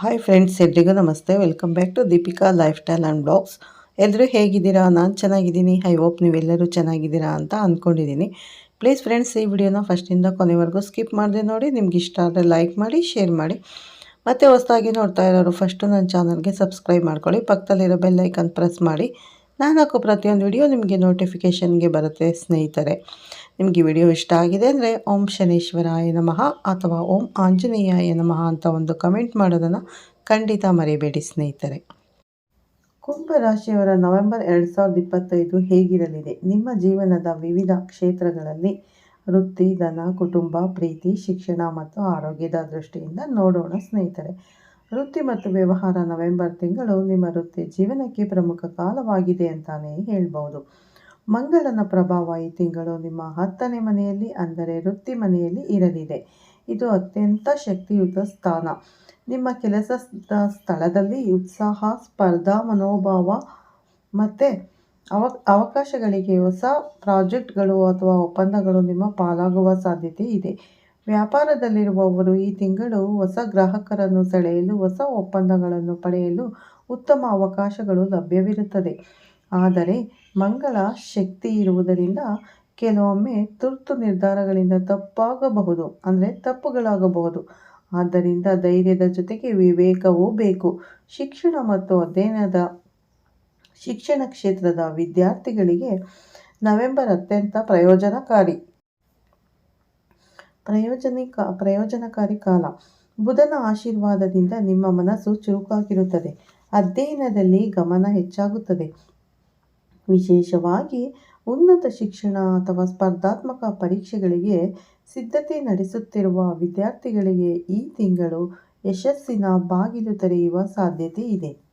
Hi friends ಎಲ್ರಿಗೂ ನಮಸ್ತೆ. Welcome back to Deepika lifestyle and blogs ಎಲ್ಲರೂ ಹೇಗಿದ್ದೀರಾ? ನಾನು ಚೆನ್ನಾಗಿದ್ದೀನಿ. ಐ ಹೋಪ್ ನೀವೆಲ್ಲರೂ ಚೆನ್ನಾಗಿದ್ದೀರಾ ಅಂತ ಅಂದ್ಕೊಂಡಿದ್ದೀನಿ ಪ್ಲೀಸ್ ಫ್ರೆಂಡ್ಸ್ ಈ ವಿಡಿಯೋನ ಫಸ್ಟಿಂದ ಕೊನೆವರೆಗೂ ಸ್ಕಿಪ್ ಮಾಡಿದೆ ನೋಡಿ. ನಿಮ್ಗೆ ಇಷ್ಟ ಆದರೆ ಲೈಕ್ ಮಾಡಿ ಶೇರ್ ಮಾಡಿ. ಮತ್ತು ಹೊಸದಾಗಿ ನೋಡ್ತಾ ಇರೋರು ಫಸ್ಟು ನನ್ನ ಚಾನಲ್ಗೆ ಸಬ್ಸ್ಕ್ರೈಬ್ ಮಾಡ್ಕೊಳ್ಳಿ. ಪಕ್ಕದಲ್ಲಿರೋ ಬೆಲ್ಲೈಕನ್ ಪ್ರೆಸ್ ಮಾಡಿ. ನಾನು ಹಾಕೋ ಪ್ರತಿಯೊಂದು ವಿಡಿಯೋ ನಿಮಗೆ ನೋಟಿಫಿಕೇಷನ್ಗೆ ಬರುತ್ತೆ ಸ್ನೇಹಿತರೆ. ನಿಮಗೆ ವಿಡಿಯೋ ಇಷ್ಟ ಆಗಿದೆ ಅಂದರೆ ಓಂ ಶನೇಶ್ವರಾಯ ನಮಃ ಅಥವಾ ಓಂ ಆಂಜನೇಯಾಯ ನಮಃ ಅಂತ ಒಂದು ಕಮೆಂಟ್ ಮಾಡೋದನ್ನು ಖಂಡಿತ ಮರೆಯಬೇಡಿ ಸ್ನೇಹಿತರೆ. ಕುಂಭ ರಾಶಿಯವರ ನವೆಂಬರ್ ಎರಡು ಸಾವಿರದ ಇಪ್ಪತ್ತೈದು ಹೇಗಿರಲಿದೆ? ನಿಮ್ಮ ಜೀವನದ ವಿವಿಧ ಕ್ಷೇತ್ರಗಳಲ್ಲಿ ವೃತ್ತಿ, ಧನ, ಕುಟುಂಬ, ಪ್ರೀತಿ, ಶಿಕ್ಷಣ ಮತ್ತು ಆರೋಗ್ಯದ ದೃಷ್ಟಿಯಿಂದ ನೋಡೋಣ ಸ್ನೇಹಿತರೆ. ವೃತ್ತಿ ಮತ್ತು ವ್ಯವಹಾರ ನವೆಂಬರ್ ತಿಂಗಳು ನಿಮ್ಮ ವೃತ್ತಿ ಜೀವನಕ್ಕೆ ಪ್ರಮುಖ ಕಾಲವಾಗಿದೆ ಅಂತಾನೆ ಹೇಳ್ಬೋದು. ಮಂಗಳನ ಪ್ರಭಾವ ಈ ತಿಂಗಳು ನಿಮ್ಮ ಹತ್ತನೇ ಮನೆಯಲ್ಲಿ, ಅಂದರೆ ವೃತ್ತಿ ಮನೆಯಲ್ಲಿ ಇರಲಿದೆ. ಇದು ಅತ್ಯಂತ ಶಕ್ತಿಯುತ ಸ್ಥಾನ. ನಿಮ್ಮ ಕೆಲಸ ಸ್ಥಳದಲ್ಲಿ ಉತ್ಸಾಹ, ಸ್ಪರ್ಧಾ, ಮನೋಭಾವ ಮತ್ತು ಅವ ಅವಕಾಶಗಳಿಗೆ ಹೊಸ ಪ್ರಾಜೆಕ್ಟ್ಗಳು ಅಥವಾ ಒಪ್ಪಂದಗಳು ನಿಮ್ಮ ಪಾಲಾಗುವ ಸಾಧ್ಯತೆ ಇದೆ. ವ್ಯಾಪಾರದಲ್ಲಿರುವವರು ಈ ತಿಂಗಳು ಹೊಸ ಗ್ರಾಹಕರನ್ನು ಸೆಳೆಯಲು, ಹೊಸ ಒಪ್ಪಂದಗಳನ್ನು ಪಡೆಯಲು ಉತ್ತಮ ಅವಕಾಶಗಳು ಲಭ್ಯವಿರುತ್ತದೆ. ಆದರೆ ಮಂಗಳ ಶಕ್ತಿ ಇರುವುದರಿಂದ ಕೆಲವೊಮ್ಮೆ ತುರ್ತು ನಿರ್ಧಾರಗಳಿಂದ ತಪ್ಪಾಗಬಹುದು, ಅಂದರೆ ತಪ್ಪುಗಳಾಗಬಹುದು. ಆದ್ದರಿಂದ ಧೈರ್ಯದ ಜೊತೆಗೆ ವಿವೇಕವೂ ಬೇಕು. ಶಿಕ್ಷಣ ಮತ್ತು ಅಧ್ಯಯನದ, ಶಿಕ್ಷಣ ಕ್ಷೇತ್ರದ ವಿದ್ಯಾರ್ಥಿಗಳಿಗೆ ನವೆಂಬರ್ ಅತ್ಯಂತ ಪ್ರಯೋಜನಕಾರಿ. ಪ್ರಯೋಜನಿಕ, ಪ್ರಯೋಜನಕಾರಿ ಕಾಲ. ಬುಧನ ಆಶೀರ್ವಾದದಿಂದ ನಿಮ್ಮ ಮನಸ್ಸು ಚುರುಕಾಗಿರುತ್ತದೆ. ಅಧ್ಯಯನದಲ್ಲಿ ಗಮನ ಹೆಚ್ಚಾಗುತ್ತದೆ. ವಿಶೇಷವಾಗಿ ಉನ್ನತ ಶಿಕ್ಷಣ ಅಥವಾ ಸ್ಪರ್ಧಾತ್ಮಕ ಪರೀಕ್ಷೆಗಳಿಗೆ ಸಿದ್ಧತೆ ನಡೆಸುತ್ತಿರುವ ವಿದ್ಯಾರ್ಥಿಗಳಿಗೆ ಈ ತಿಂಗಳು ಯಶಸ್ಸಿನ ಬಾಗಿಲು ತೆರೆಯುವ ಸಾಧ್ಯತೆ ಇದೆ.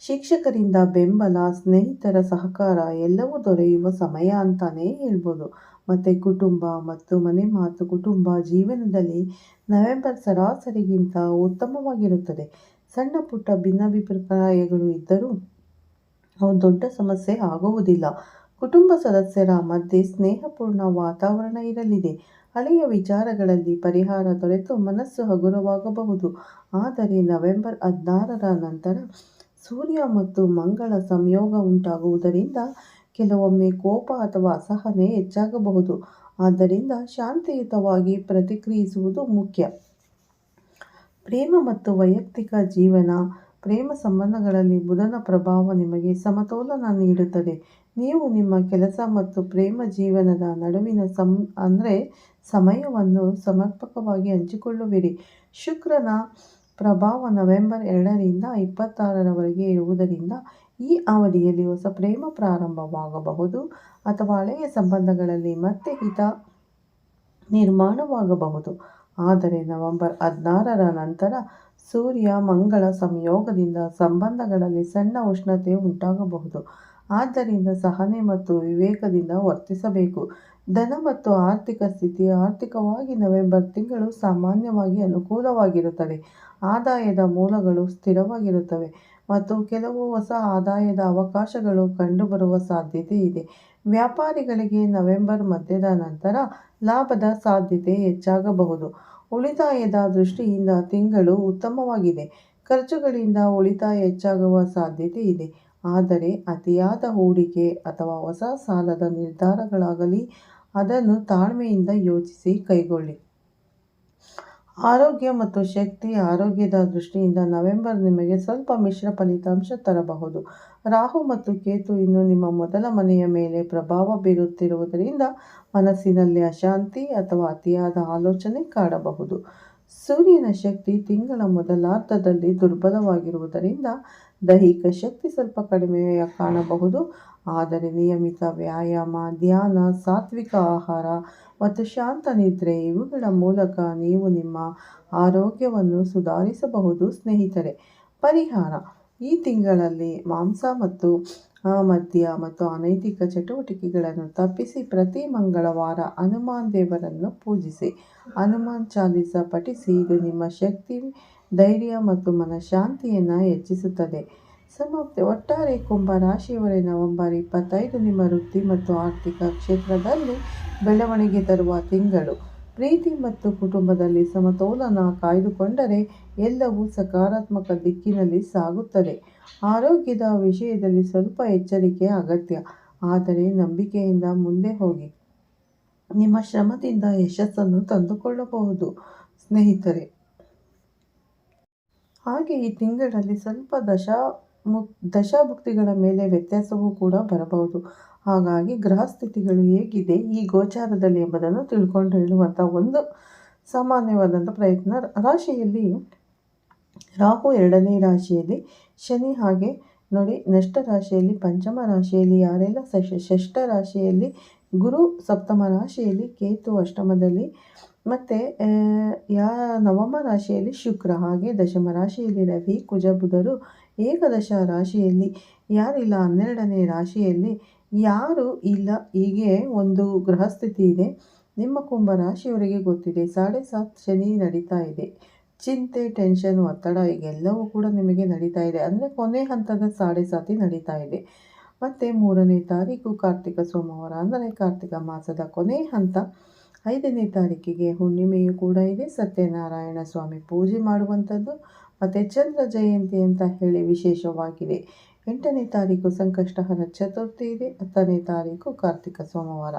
ಶಿಕ್ಷಕರಿಂದ ಬೆಂಬಲ, ಸ್ನೇಹಿತರ ಸಹಕಾರ ಎಲ್ಲವೂ ದೊರೆಯುವ ಸಮಯ ಅಂತಾನೆ ಹೇಳ್ಬೋದು. ಮತ್ತು ಕುಟುಂಬ ಮತ್ತು ಮನೆ ಮಾತು ಕುಟುಂಬ ಜೀವನದಲ್ಲಿ ನವೆಂಬರ್ ಸರಾಸರಿಗಿಂತ ಉತ್ತಮವಾಗಿರುತ್ತದೆ. ಸಣ್ಣ ಪುಟ್ಟ ಭಿನ್ನಾಭಿಪ್ರಾಯಗಳು ಇದ್ದರೂ ಅವು ದೊಡ್ಡ ಸಮಸ್ಯೆ ಆಗುವುದಿಲ್ಲ. ಕುಟುಂಬ ಸದಸ್ಯರ ಮಧ್ಯೆ ಸ್ನೇಹಪೂರ್ಣ ವಾತಾವರಣ ಇರಲಿದೆ. ಹಳೆಯ ವಿಚಾರಗಳಲ್ಲಿ ಪರಿಹಾರ ದೊರೆತು ಮನಸ್ಸು ಹಗುರವಾಗಬಹುದು. ಆದರೆ ನವೆಂಬರ್ ಹದಿನಾರರ ನಂತರ ಸೂರ್ಯ ಮತ್ತು ಮಂಗಳ ಸಂಯೋಗ ಉಂಟಾಗುವುದರಿಂದ ಕೆಲವೊಮ್ಮೆ ಕೋಪ ಅಥವಾ ಅಸಹನೆ ಹೆಚ್ಚಾಗಬಹುದು. ಆದ್ದರಿಂದ ಶಾಂತಿಯುತವಾಗಿ ಪ್ರತಿಕ್ರಿಯಿಸುವುದು ಮುಖ್ಯ. ಪ್ರೇಮ ಮತ್ತು ವೈಯಕ್ತಿಕ ಜೀವನ, ಪ್ರೇಮ ಸಂಬಂಧಗಳಲ್ಲಿ ಬುಧನ ಪ್ರಭಾವ ನಿಮಗೆ ಸಮತೋಲನ ನೀಡುತ್ತದೆ. ನೀವು ನಿಮ್ಮ ಕೆಲಸ ಮತ್ತು ಪ್ರೇಮ ಜೀವನದ ನಡುವಿನ ಸಂ, ಅಂದರೆ ಸಮಯವನ್ನು ಸಮರ್ಪಕವಾಗಿ ಹಂಚಿಕೊಳ್ಳುವಿರಿ. ಶುಕ್ರನ ಪ್ರಭಾವ ನವೆಂಬರ್ ಎರಡರಿಂದ ಇಪ್ಪತ್ತಾರರವರೆಗೆ ಇರುವುದರಿಂದ ಈ ಅವಧಿಯಲ್ಲಿ ಹೊಸ ಪ್ರೇಮ ಪ್ರಾರಂಭವಾಗಬಹುದು ಅಥವಾ ಹಳೆಯ ಸಂಬಂಧಗಳಲ್ಲಿ ಮತ್ತೆ ಹಿತ ನಿರ್ಮಾಣವಾಗಬಹುದು. ಆದರೆ ನವೆಂಬರ್ ಹದಿನಾರರ ನಂತರ ಸೂರ್ಯ ಮಂಗಳ ಸಂಯೋಗದಿಂದ ಸಂಬಂಧಗಳಲ್ಲಿ ಸಣ್ಣ ಉಷ್ಣತೆ ಉಂಟಾಗಬಹುದು. ಆದ್ದರಿಂದ ಸಹನೆ ಮತ್ತು ವಿವೇಕದಿಂದ ವರ್ತಿಸಬೇಕು. ಧನ ಮತ್ತು ಆರ್ಥಿಕ ಸ್ಥಿತಿ ಆರ್ಥಿಕವಾಗಿ ನವೆಂಬರ್ ತಿಂಗಳು ಸಾಮಾನ್ಯವಾಗಿ ಅನುಕೂಲವಾಗಿರುತ್ತದೆ. ಆದಾಯದ ಮೂಲಗಳು ಸ್ಥಿರವಾಗಿರುತ್ತವೆ. ಮತ್ತು ಕೆಲವು ಹೊಸ ಆದಾಯದ ಅವಕಾಶಗಳು ಕಂಡುಬರುವ ಸಾಧ್ಯತೆ ಇದೆ. ವ್ಯಾಪಾರಿಗಳಿಗೆ ನವೆಂಬರ್ ಮಧ್ಯದ ನಂತರ ಲಾಭದ ಸಾಧ್ಯತೆ ಹೆಚ್ಚಾಗಬಹುದು. ಉಳಿತಾಯದ ದೃಷ್ಟಿಯಿಂದ ತಿಂಗಳು ಉತ್ತಮವಾಗಿದೆ. ಖರ್ಚುಗಳಿಂದ ಉಳಿತಾಯ ಹೆಚ್ಚಾಗುವ ಸಾಧ್ಯತೆ ಇದೆ. ಆದರೆ ಅತಿಯಾದ ಹೂಡಿಕೆ ಅಥವಾ ಹೊಸ ಸಾಲದ ನಿರ್ಧಾರಗಳಾಗಲಿ, ಅದನ್ನು ತಾಳ್ಮೆಯಿಂದ ಯೋಚಿಸಿ ಕೈಗೊಳ್ಳಿ. ಆರೋಗ್ಯ ಮತ್ತು ಶಕ್ತಿ ಆರೋಗ್ಯದ ದೃಷ್ಟಿಯಿಂದ ನವೆಂಬರ್ ನಿಮಗೆ ಸ್ವಲ್ಪ ಮಿಶ್ರ ಫಲಿತಾಂಶ ತರಬಹುದು. ರಾಹು ಮತ್ತು ಕೇತು ಇನ್ನು ನಿಮ್ಮ ಮೊದಲ ಮನೆಯ ಮೇಲೆ ಪ್ರಭಾವ ಬೀರುತ್ತಿರುವುದರಿಂದ ಮನಸ್ಸಿನಲ್ಲಿ ಅಶಾಂತಿ ಅಥವಾ ಅತಿಯಾದ ಆಲೋಚನೆ ಕಾಡಬಹುದು. ಸೂರ್ಯನ ಶಕ್ತಿ ತಿಂಗಳ ಮೊದಲಾರ್ಧದಲ್ಲಿ ದುರ್ಬಲವಾಗಿರುವುದರಿಂದ ದೈಹಿಕ ಶಕ್ತಿ ಸ್ವಲ್ಪ ಕಡಿಮೆಯ ಕಾಣಬಹುದು. ಆದರೆ ನಿಯಮಿತ ವ್ಯಾಯಾಮ, ಧ್ಯಾನ, ಸಾತ್ವಿಕ ಆಹಾರ ಮತ್ತು ಶಾಂತ ನಿದ್ರೆ ಇವುಗಳ ಮೂಲಕ ನೀವು ನಿಮ್ಮ ಆರೋಗ್ಯವನ್ನು ಸುಧಾರಿಸಬಹುದು ಸ್ನೇಹಿತರೆ. ಪರಿಹಾರ. ಈ ತಿಂಗಳಲ್ಲಿ ಮಾಂಸ ಮತ್ತು ಮದ್ಯ ಮತ್ತು ಅನೈತಿಕ ಚಟುವಟಿಕೆಗಳನ್ನು ತಪ್ಪಿಸಿ ಪ್ರತಿ ಮಂಗಳವಾರ ಹನುಮಾನ್ ದೇವರನ್ನು ಪೂಜಿಸಿ. ಹನುಮಾನ್ ಚಾಲಿಸ ಪಠಿಸಿ, ಇದು ನಿಮ್ಮ ಶಕ್ತಿ, ಧೈರ್ಯ ಮತ್ತು ಮನಃಶಾಂತಿಯನ್ನು ಹೆಚ್ಚಿಸುತ್ತದೆ. ಸಮಾಪ್ತಿ ಒಟ್ಟಾರೆ ಕುಂಭ ರಾಶಿಯವರೇ ನವೆಂಬರ್ ಇಪ್ಪತ್ತೈದು ನಿಮ್ಮ ವೃತ್ತಿ ಮತ್ತು ಆರ್ಥಿಕ ಕ್ಷೇತ್ರದಲ್ಲಿ ಬೆಳವಣಿಗೆ ತರುವ ತಿಂಗಳು. ಪ್ರೀತಿ ಮತ್ತು ಕುಟುಂಬದಲ್ಲಿ ಸಮತೋಲನ ಕಾಯ್ದುಕೊಂಡರೆ ಎಲ್ಲವೂ ಸಕಾರಾತ್ಮಕ ದಿಕ್ಕಿನಲ್ಲಿ ಸಾಗುತ್ತದೆ. ಆರೋಗ್ಯದ ವಿಷಯದಲ್ಲಿ ಸ್ವಲ್ಪ ಎಚ್ಚರಿಕೆ ಅಗತ್ಯ. ಆದರೆ ನಂಬಿಕೆಯಿಂದ ಮುಂದೆ ಹೋಗಿ. ನಿಮ್ಮ ಶ್ರಮದಿಂದ ಯಶಸ್ಸನ್ನು ತಂದುಕೊಳ್ಳಬಹುದು, ಸ್ನೇಹಿತರೆ. ಹಾಗೆ ಈ ತಿಂಗಳಲ್ಲಿ ಸ್ವಲ್ಪ ದಶಾ ಮುಕ್ ದಶಾಭುಕ್ತಿಗಳ ಮೇಲೆ ವ್ಯತ್ಯಾಸವೂ ಕೂಡ ಬರಬಹುದು. ಹಾಗಾಗಿ ಗ್ರಹ ಸ್ಥಿತಿಗಳು ಹೇಗಿದೆ, ಈ ಗೋಚಾರದಲ್ಲಿ ಎಂಬುದನ್ನು ತಿಳ್ಕೊಂಡು ಹೇಳುವಂಥ ಒಂದು ಸಾಮಾನ್ಯವಾದಂಥ ಪ್ರಯತ್ನ ರಾಶಿಯಲ್ಲಿ. ರಾಹು ಎರಡನೇ ರಾಶಿಯಲ್ಲಿ, ಶನಿ ಹಾಗೆ ನೋಡಿ ನಷ್ಟ ರಾಶಿಯಲ್ಲಿ, ಪಂಚಮ ರಾಶಿಯಲ್ಲಿ, ಯಾರೆಲ್ಲ ಷಷ್ಠ ರಾಶಿಯಲ್ಲಿ, ಗುರು ಸಪ್ತಮ ರಾಶಿಯಲ್ಲಿ, ಕೇತು ಅಷ್ಟಮದಲ್ಲಿ, ಮತ್ತು ಯಾ, ನವಮ ರಾಶಿಯಲ್ಲಿ ಶುಕ್ರ ಹಾಗೆ ದಶಮ ರಾಶಿಯಲ್ಲಿ ರವಿ, ಕುಜ, ಬುಧರು ಏಕದಶ ರಾಶಿಯಲ್ಲಿ, ಯಾರಿಲ್ಲ ಹನ್ನೆರಡನೇ ರಾಶಿಯಲ್ಲಿ, ಯಾರು ಇಲ್ಲ. ಹೀಗೆ ಒಂದು ಗ್ರಹಸ್ಥಿತಿ ಇದೆ. ನಿಮ್ಮ ಕುಂಭ ರಾಶಿಯವರಿಗೆ ಗೊತ್ತಿದೆ. ಸಾಡೆ ಸಾತ್ ಶನಿ ನಡೀತಾ ಇದೆ. ಚಿಂತೆ, ಟೆನ್ಷನ್, ಒತ್ತಡ ಈಗೆಲ್ಲವೂ ಕೂಡ ನಿಮಗೆ ನಡೀತಾ ಇದೆ. ಅಂದರೆ ಕೊನೆ ಹಂತದ ಸಾಡೆ ಸಾತಿ ನಡೀತಾ ಇದೆ. ಮತ್ತು ಮೂರನೇ ತಾರೀಕು ಕಾರ್ತಿಕ ಸೋಮವಾರ, ಅಂದರೆ ಕಾರ್ತಿಕ ಮಾಸದ ಕೊನೆ ಹಂತ. ಐದನೇ ತಾರೀಕಿಗೆ ಹುಣ್ಣಿಮೆಯು ಕೂಡ ಇದೆ. ಸತ್ಯನಾರಾಯಣ ಸ್ವಾಮಿ ಪೂಜೆ ಮಾಡುವಂಥದ್ದು. ಮತ್ತು ಚಂದ್ರ ಜಯಂತಿ ಅಂತ ಹೇಳಿ ವಿಶೇಷವಾಗಿದೆ ಎಂಟನೇ ತಾರೀಕು ಸಂಕಷ್ಟಹರ ಚತುರ್ಥಿ ಇದೆ. ಹತ್ತನೇ ತಾರೀಕು ಕಾರ್ತಿಕ ಸೋಮವಾರ.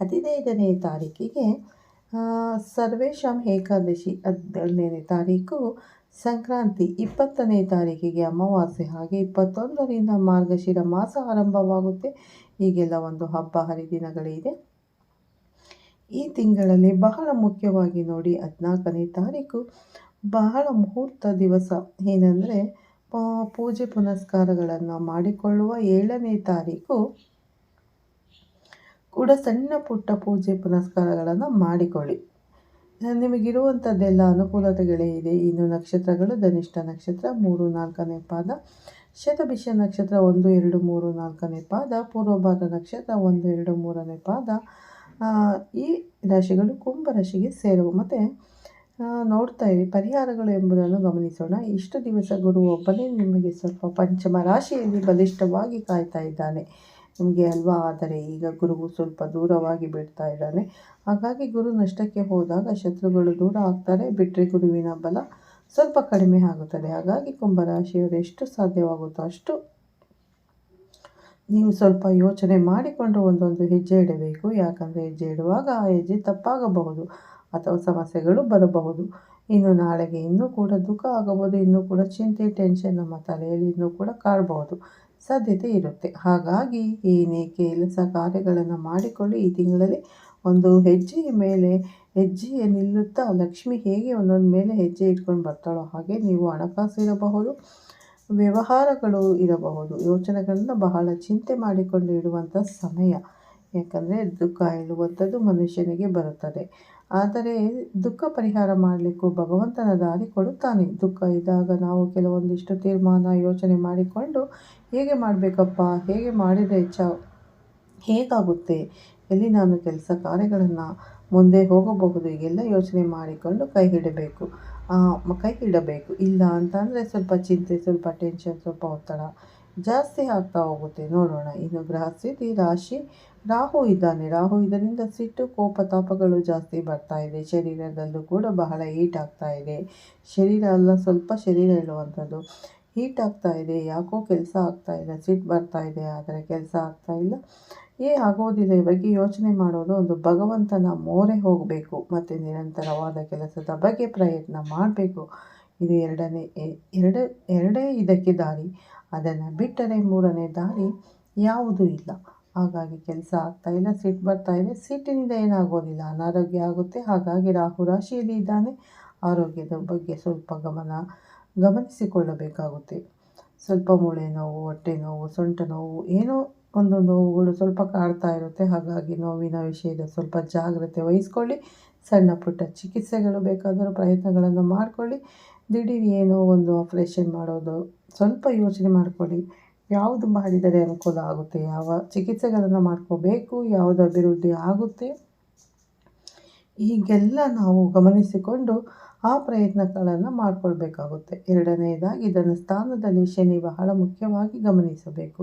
ಹದಿನೈದನೇ ತಾರೀಕಿಗೆ ಸರ್ವೇಶಾಮ್ ಏಕಾದಶಿ ಹದಿನೇಳನೇ ತಾರೀಕು ಸಂಕ್ರಾಂತಿ ಇಪ್ಪತ್ತನೇ ತಾರೀಕಿಗೆ ಅಮಾವಾಸ್ಯೆ. ಹಾಗೆ ಇಪ್ಪತ್ತೊಂದರಿಂದ ಮಾರ್ಗಶಿರ ಮಾಸ ಆರಂಭವಾಗುತ್ತೆ. ಈಗೆಲ್ಲ ಒಂದು ಹಬ್ಬ ಹರಿದಿನಗಳಿದೆ ಈ ತಿಂಗಳಲ್ಲಿ ಬಹಳ ಮುಖ್ಯವಾಗಿ ನೋಡಿ ಹದಿನಾಲ್ಕನೇ ತಾರೀಕು ಬಹಳ ಮುಹೂರ್ತ ದಿವಸ ಏನಂದರೆ ಪೂಜೆ ಪುನಸ್ಕಾರಗಳನ್ನು ಮಾಡಿಕೊಳ್ಳುವ ಏಳನೇ ತಾರೀಕು ಕೂಡ ಸಣ್ಣ ಪುಟ್ಟ ಪೂಜೆ ಪುನಸ್ಕಾರಗಳನ್ನು ಮಾಡಿಕೊಳ್ಳಿ. ನಿಮಗಿರುವಂಥದ್ದೆಲ್ಲ ಅನುಕೂಲತೆಗಳೇ ಇದೆ. ಇನ್ನು ನಕ್ಷತ್ರಗಳು, ಧನಿಷ್ಠ ನಕ್ಷತ್ರ, ಮೂರು ನಾಲ್ಕನೇ ಪಾದ, ಶತಭಿಷ ನಕ್ಷತ್ರ, ಒಂದು, ಎರಡು, ಮೂರು, ನಾಲ್ಕನೇ ಪಾದ ಪೂರ್ವಭಾದ ನಕ್ಷತ್ರ, ಒಂದು, ಎರಡು, ಮೂರನೇ ಪಾದ ಈ ರಾಶಿಗಳು ಕುಂಭ ರಾಶಿಗೆ ಸೇರುವ. ಮತ್ತು ನೋಡ್ತಾ ಇರಿ. ಪರಿಹಾರಗಳು ಎಂಬುದನ್ನು ಗಮನಿಸೋಣ. ಇಷ್ಟು ದಿವಸ ಗುರು ಒಬ್ಬನೇ ನಿಮಗೆ ಸ್ವಲ್ಪ ಪಂಚಮ ರಾಶಿಯಲ್ಲಿ ಬಲಿಷ್ಠವಾಗಿ ಕಾಯ್ತಾ ಇದ್ದಾನೆ. ನಿಮಗೆ ಅಲ್ವಾ? ಆದರೆ ಈಗ ಗುರುವು ಸ್ವಲ್ಪ ದೂರವಾಗಿ ಬಿಡ್ತಾ ಇದ್ದಾನೆ. ಹಾಗಾಗಿ ಗುರು ನಷ್ಟಕ್ಕೆ ಹೋದಾಗ ಶತ್ರುಗಳು ದೂರ ಆಗ್ತಾರೆ. ಬಿಟ್ಟರೆ ಗುರುವಿನ ಬಲ ಸ್ವಲ್ಪ ಕಡಿಮೆ ಆಗುತ್ತದೆ. ಹಾಗಾಗಿ ಕುಂಭರಾಶಿಯವರು ಎಷ್ಟು ಸಾಧ್ಯವಾಗುತ್ತೋ ಅಷ್ಟು ನೀವು ಸ್ವಲ್ಪ ಯೋಚನೆ ಮಾಡಿಕೊಂಡು ಒಂದೊಂದು ಹೆಜ್ಜೆ ಇಡಬೇಕು. ಯಾಕಂದರೆ ಹೆಜ್ಜೆ ಇಡುವಾಗ ಆ ಹೆಜ್ಜೆ ತಪ್ಪಾಗಬಹುದು. ಅಥವಾ ಸಮಸ್ಯೆಗಳು ಬರಬಹುದು. ಇನ್ನು ನಾಳೆಗೆ ಇನ್ನೂ ಕೂಡ ದುಃಖ ಆಗಬಹುದು, ಇನ್ನೂ ಕೂಡ ಚಿಂತೆ ಟೆನ್ಷನ್ ನಮ್ಮ ತಲೆಯಲ್ಲಿ ಇನ್ನೂ ಕೂಡ ಕಾಡಬಹುದು, ಸಾಧ್ಯತೆ ಇರುತ್ತೆ. ಹಾಗಾಗಿ ಏನೇ ಕೆಲಸ ಕಾರ್ಯಗಳನ್ನು ಮಾಡಿಕೊಳ್ಳಿ. ಈ ತಿಂಗಳಲ್ಲಿ ಒಂದು ಹೆಜ್ಜೆಯ ಮೇಲೆ ಹೆಜ್ಜೆಯ ನಿಲ್ಲುತ್ತಾ ಲಕ್ಷ್ಮಿ ಹೇಗೆ ಒಂದೊಂದು ಮೇಲೆ ಹೆಜ್ಜೆ ಇಟ್ಕೊಂಡು ಬರ್ತಾಳೋ ಹಾಗೆ ನೀವು ಹಣಕಾಸು ಇರಬಹುದು, ವ್ಯವಹಾರಗಳು ಇರಬಹುದು. ಯೋಚನೆಗಳನ್ನು ಬಹಳ ಚಿಂತೆ ಮಾಡಿಕೊಂಡು ಇಡುವಂಥ ಸಮಯ. ಯಾಕಂದರೆ ದುಃಖ ಹೇಳುವಂಥದ್ದು ಮನುಷ್ಯನಿಗೆ ಬರುತ್ತದೆ. ಆದರೆ ದುಃಖ ಪರಿಹಾರ ಮಾಡಲಿಕ್ಕೂ ಭಗವಂತನ ದಾರಿ ಕೊಡುತ್ತಾನೆ. ದುಃಖ ಇದ್ದಾಗ ನಾವು ಕೆಲವೊಂದಿಷ್ಟು ತೀರ್ಮಾನ, ಯೋಚನೆ ಮಾಡಿಕೊಂಡು ಹೇಗೆ ಮಾಡಬೇಕಪ್ಪ? ಹೇಗೆ ಮಾಡಿದರೆ ಹೆಚ್ಚ ಹೇಗಾಗುತ್ತೆ? ಎಲ್ಲಿ ನಾನು ಕೆಲಸ ಕಾರ್ಯಗಳನ್ನು ಮುಂದೆ ಹೋಗಬಹುದು? ಈಗೆಲ್ಲ ಯೋಚನೆ ಮಾಡಿಕೊಂಡು ಕೈ ಹಿಡಬೇಕು. ಕೈ ಹಿಡಬೇಕು. ಇಲ್ಲ ಅಂತಂದರೆ ಸ್ವಲ್ಪ ಚಿಂತೆ, ಸ್ವಲ್ಪ ಟೆನ್ಷನ್ ಸ್ವಲ್ಪ ಒತ್ತಡ. ಜಾಸ್ತಿ ಆಗ್ತಾ ಹೋಗುತ್ತೆ. ನೋಡೋಣ. ಇನ್ನು ಗ್ರಹ ಸ್ಥಿತಿ, ರಾಶಿ, ರಾಹು ಇದ್ದಾನೆ. ರಾಹು ಇದರಿಂದ ಸಿಟ್ಟು, ಕೋಪ, ತಾಪಗಳು ಜಾಸ್ತಿ ಬರ್ತಾ ಇದೆ. ಶರೀರದಲ್ಲೂ ಕೂಡ ಬಹಳ ಹೀಟ್ ಆಗ್ತಾ ಇದೆ. ಶರೀರ ಅಲ್ಲ, ಸ್ವಲ್ಪ ಶರೀರ ಹೇಳುವಂಥದ್ದು ಹೀಟ್ ಆಗ್ತಾ ಇದೆ. ಯಾಕೋ ಕೆಲಸ ಆಗ್ತಾ ಇಲ್ಲ ಸಿಟ್ಟು ಬರ್ತಾ ಇದೆ, ಆದರೆ ಕೆಲಸ ಆಗ್ತಾ ಇಲ್ಲ. ಏ ಆಗೋದಿಲ್ಲ ಈ ಬಗ್ಗೆ ಯೋಚನೆ ಮಾಡೋದು ಒಂದು ಭಗವಂತನ ಮೋರೆ ಹೋಗಬೇಕು. ಮತ್ತು ನಿರಂತರವಾದ ಕೆಲಸದ ಬಗ್ಗೆ ಪ್ರಯತ್ನ ಮಾಡಬೇಕು. ಇದು ಎರಡನೇ, ಎರಡು, ಎರಡೇ ಇದಕ್ಕೆ ದಾರಿ. ಅದನ್ನು ಬಿಟ್ಟರೆ ಮೂರನೇ ದಾರಿ ಯಾವುದೂ ಇಲ್ಲ. ಹಾಗಾಗಿ ಕೆಲಸ ಆಗ್ತಾ ಇಲ್ಲ, ಸಿಟ್ಟು ಬರ್ತಾ ಇದೆ. ಸಿಟ್ಟಿನಿಂದ ಏನಾಗೋದಿಲ್ಲ, ಅನಾರೋಗ್ಯ ಆಗುತ್ತೆ. ಹಾಗಾಗಿ ರಾಹು ರಾಶಿಯಲ್ಲಿ ಇದ್ದಾನೆ. ಆರೋಗ್ಯದ ಬಗ್ಗೆ ಸ್ವಲ್ಪ ಗಮನ, ಗಮನಿಸಿಕೊಳ್ಳಬೇಕಾಗುತ್ತೆ. ಸ್ವಲ್ಪ ಮೂಳೆ ನೋವು, ಹೊಟ್ಟೆ ನೋವು, ಸೊಂಟ ನೋವು, ಏನೋ ಒಂದು ನೋವುಗಳು ಸ್ವಲ್ಪ ಕಾಡ್ತಾ ಇರುತ್ತೆ. ಹಾಗಾಗಿ ನೋವಿನ ವಿಷಯದ ಸ್ವಲ್ಪ ಜಾಗ್ರತೆ ವಹಿಸ್ಕೊಳ್ಳಿ. ಸಣ್ಣ ಪುಟ್ಟ ಚಿಕಿತ್ಸೆಗಳು ಬೇಕಾದರೂ ಪ್ರಯತ್ನಗಳನ್ನು ಮಾಡಿಕೊಳ್ಳಿ. ದಿಢೀರ್ ಏನೋ ಒಂದು ಆಪ್ರೇಷನ್ ಮಾಡೋದು. ಸ್ವಲ್ಪ ಯೋಚನೆ ಮಾಡ್ಕೊಳ್ಳಿ. ಯಾವುದು ಮಾಡಿದರೆ ಅನುಕೂಲ ಆಗುತ್ತೆ? ಯಾವ ಚಿಕಿತ್ಸೆಗಳನ್ನು ಮಾಡ್ಕೋಬೇಕು? ಯಾವುದು ಅಭಿವೃದ್ಧಿ ಆಗುತ್ತೆ? ಹೀಗೆಲ್ಲ ನಾವು ಗಮನಿಸಿಕೊಂಡು ಆ ಪ್ರಯತ್ನಗಳನ್ನು ಮಾಡಿಕೊಳ್ಬೇಕಾಗುತ್ತೆ. ಎರಡನೆಯದಾಗಿ ಇದನ್ನು ಸ್ಥಾನದಲ್ಲಿ ಶನಿ ಬಹಳ ಮುಖ್ಯವಾಗಿ ಗಮನಿಸಬೇಕು.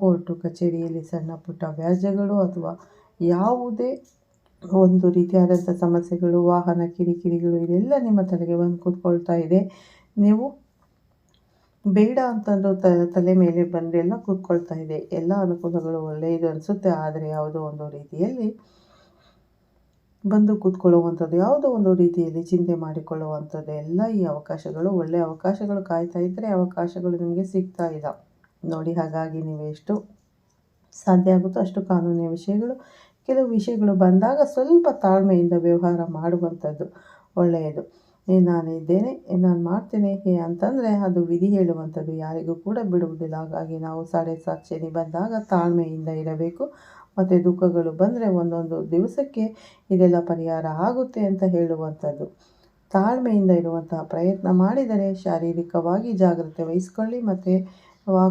ಕೋರ್ಟು, ಕಚೇರಿಯಲ್ಲಿ ಸಣ್ಣ ಪುಟ್ಟ ವ್ಯಾಜ್ಯಗಳು ಅಥವಾ ಯಾವುದೇ ಒಂದು ರೀತಿಯಾದಂಥ ಸಮಸ್ಯೆಗಳು, ವಾಹನ ಕಿರಿಕಿರಿಗಳು ಇದೆಲ್ಲ ನಿಮ್ಮ ತಲೆಗೆ ಬಂದು ಕೂತ್ಕೊಳ್ತಾ ಇದೆ. ನೀವು ಬೇಡ ಅಂತಂದು ತಲೆ ಮೇಲೆ ಬಂದೆಲ್ಲ ಕೂತ್ಕೊಳ್ತಾ ಇದೆ. ಎಲ್ಲ ಅನುಕೂಲಗಳು ಒಳ್ಳೆಯದು ಅನಿಸುತ್ತೆ. ಆದರೆ ಯಾವುದೋ ಒಂದು ರೀತಿಯಲ್ಲಿ ಬಂದು ಕೂತ್ಕೊಳ್ಳುವಂಥದ್ದು, ಯಾವುದೋ ಒಂದು ರೀತಿಯಲ್ಲಿ ಚಿಂತೆ ಮಾಡಿಕೊಳ್ಳುವಂಥದ್ದು ಎಲ್ಲ ಈ ಅವಕಾಶಗಳು. ಒಳ್ಳೆಯ ಅವಕಾಶಗಳು ಕಾಯ್ತಾ ಇದ್ದರೆ ಅವಕಾಶಗಳು ನಿಮಗೆ ಸಿಗ್ತಾ ಇಲ್ಲ. ನೋಡಿ, ಹಾಗಾಗಿ ನೀವು ಎಷ್ಟು ಸಾಧ್ಯ ಆಗುತ್ತೋ ಅಷ್ಟು ಕಾನೂನಿನ ವಿಷಯಗಳು ಕೆಲವು ವಿಷಯಗಳು ಬಂದಾಗ ಸ್ವಲ್ಪ ತಾಳ್ಮೆಯಿಂದ ವ್ಯವಹಾರ ಮಾಡುವಂಥದ್ದು ಒಳ್ಳೆಯದು. ನಾನು ಇದ್ದೇನೆ ನಾನು ಮಾಡ್ತೇನೆ ಅಂತಂದರೆ ಅದು ವಿಧಿ ಹೇಳುವಂಥದ್ದು ಯಾರಿಗೂ ಕೂಡ ಬಿಡುವುದಿಲ್ಲ. ಹಾಗಾಗಿ ನಾವು ಸಾಡೆ ಸಾಕ್ಷಿನಿ ಬಂದಾಗ ತಾಳ್ಮೆಯಿಂದ ಇರಬೇಕು. ಮತ್ತು ದುಃಖಗಳು ಬಂದರೆ ಒಂದೊಂದು ದಿವಸಕ್ಕೆ ಇದೆಲ್ಲ ಪರಿಹಾರ ಆಗುತ್ತೆ ಅಂತ ಹೇಳುವಂಥದ್ದು. ತಾಳ್ಮೆಯಿಂದ ಇರುವಂತಹ ಪ್ರಯತ್ನ ಮಾಡಿದರೆ ಶಾರೀರಿಕವಾಗಿ ಜಾಗ್ರತೆ ವಹಿಸ್ಕೊಳ್ಳಿ, ಮತ್ತು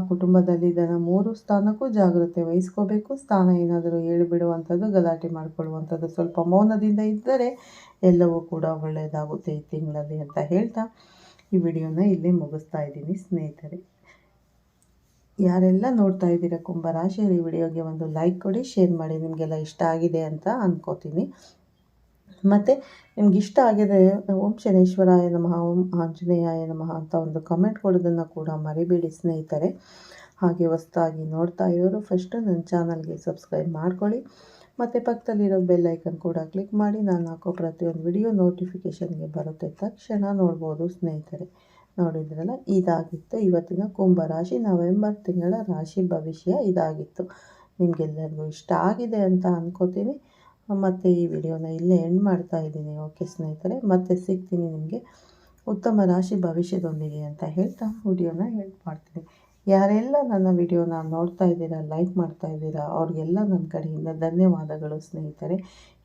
ಕುಟುಂಬದಲ್ಲಿ ಇದರ ಮೂರು ಸ್ಥಾನಕ್ಕೂ ಜಾಗ್ರತೆ ವಹಿಸ್ಕೋಬೇಕು. ಸ್ಥಾನ ಏನಾದರೂ ಹೇಳಿಬಿಡುವಂಥದ್ದು, ಗಲಾಟೆ ಮಾಡಿಕೊಳ್ಳುವಂಥದ್ದು ಸ್ವಲ್ಪ ಮೌನದಿಂದ ಇದ್ದರೆ ಎಲ್ಲವೂ ಕೂಡ ಒಳ್ಳೆಯದಾಗುತ್ತೆ ಈ ತಿಂಗಳಲ್ಲಿ ಅಂತ ಹೇಳ್ತಾ ಈ ವಿಡಿಯೋನ ಇಲ್ಲೇ ಮುಗಿಸ್ತಾ ಇದ್ದೀನಿ ಸ್ನೇಹಿತರೆ. ಯಾರೆಲ್ಲ ನೋಡ್ತಾ ಇದ್ದೀರಾ ಕುಂಭರಾಶಿಯಲ್ಲಿ ಈ ವಿಡಿಯೋಗೆ ಒಂದು ಲೈಕ್ ಕೊಡಿ, ಶೇರ್ ಮಾಡಿ, ನಿಮಗೆಲ್ಲ ಇಷ್ಟ ಆಗಿದೆ ಅಂತ ಅಂದ್ಕೋತೀನಿ ಮತ್ತು ನಿಮ್ಗೆ ಇಷ್ಟ ಆಗಿದೆ, ಓಂ ಶನೇಶ್ವರಾಯ ನಮಃ, ಓಂ ಆಂಜನೇಯಾಯ ನಮಃ ಅಂತ ಒಂದು ಕಮೆಂಟ್ ಕೊಡೋದನ್ನು ಕೂಡ ಮರಿಬೇಡಿ ಸ್ನೇಹಿತರೆ. ಹಾಗೆ ಹೊಸ್ದಾಗಿ ನೋಡ್ತಾ ಇರೋರು ಫಸ್ಟು ನನ್ನ ಚಾನಲ್ಗೆ ಸಬ್ಸ್ಕ್ರೈಬ್ ಮಾಡ್ಕೊಳ್ಳಿ. ಮತ್ತು ಪಕ್ಕದಲ್ಲಿರೋ ಬೆಲ್ ಐಕನ್ ಕೂಡ ಕ್ಲಿಕ್ ಮಾಡಿ, ನಾನು ಹಾಕೋ ಪ್ರತಿಯೊಂದು ವಿಡಿಯೋ ನೋಟಿಫಿಕೇಷನ್ಗೆ ಬರುತ್ತೆ ತಕ್ಷಣ ನೋಡ್ಬೋದು ಸ್ನೇಹಿತರೆ. ನೋಡಿದ್ರಲ್ಲ, ಇದಾಗಿತ್ತು. ಇವತ್ತಿನ ಕುಂಭ ರಾಶಿ ನವೆಂಬರ್ ತಿಂಗಳ ರಾಶಿ ಭವಿಷ್ಯ ಇದಾಗಿತ್ತು. ನಿಮಗೆಲ್ಲರಿಗೂ ಇಷ್ಟ ಆಗಿದೆ ಅಂತ ಅನ್ಕೋತೀನಿ. ಮತ್ತು ಈ ವಿಡಿಯೋನ ಇಲ್ಲೇ ಎಂಡ್ ಮಾಡ್ತಾ ಇದ್ದೀನಿ. ಓಕೆ ಸ್ನೇಹಿತರೆ, ಮತ್ತೆ ಸಿಗ್ತೀನಿ ನಿಮಗೆ ಉತ್ತಮ ರಾಶಿ ಭವಿಷ್ಯದೊಂದಿಗೆ ಅಂತ ಹೇಳ್ತಾ ವಿಡಿಯೋನ ಎಂಡ್ ಮಾಡ್ತೀನಿ. ಯಾರೆಲ್ಲ ನನ್ನ ವಿಡಿಯೋನ ನೋಡ್ತಾ ಇದ್ದೀರಾ ಲೈಕ್ ಮಾಡ್ತಾ ಇದ್ದೀರಾ, ಅವ್ರಿಗೆಲ್ಲ ನನ್ನ ಕಡೆಯಿಂದ ಧನ್ಯವಾದಗಳು ಸ್ನೇಹಿತರೆ.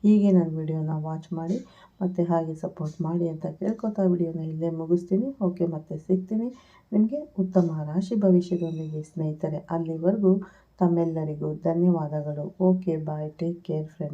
ಹೀಗೆ ನನ್ನ ವಿಡಿಯೋನ ವಾಚ್ ಮಾಡಿ, ಮತ್ತು ಹಾಗೆ ಸಪೋರ್ಟ್ ಮಾಡಿ ಅಂತ ಕೇಳ್ಕೊತಾ ವಿಡಿಯೋನ ಇಲ್ಲೇ ಮುಗಿಸ್ತೀನಿ. ಓಕೆ ಮತ್ತೆ ಸಿಗ್ತೀನಿ ನಿಮಗೆ ಉತ್ತಮ ರಾಶಿ ಭವಿಷ್ಯದೊಂದಿಗೆ ಸ್ನೇಹಿತರೆ. ಅಲ್ಲಿವರೆಗೂ ತಮ್ಮೆಲ್ಲರಿಗೂ ಧನ್ಯವಾದಗಳು. Okay bye take care friend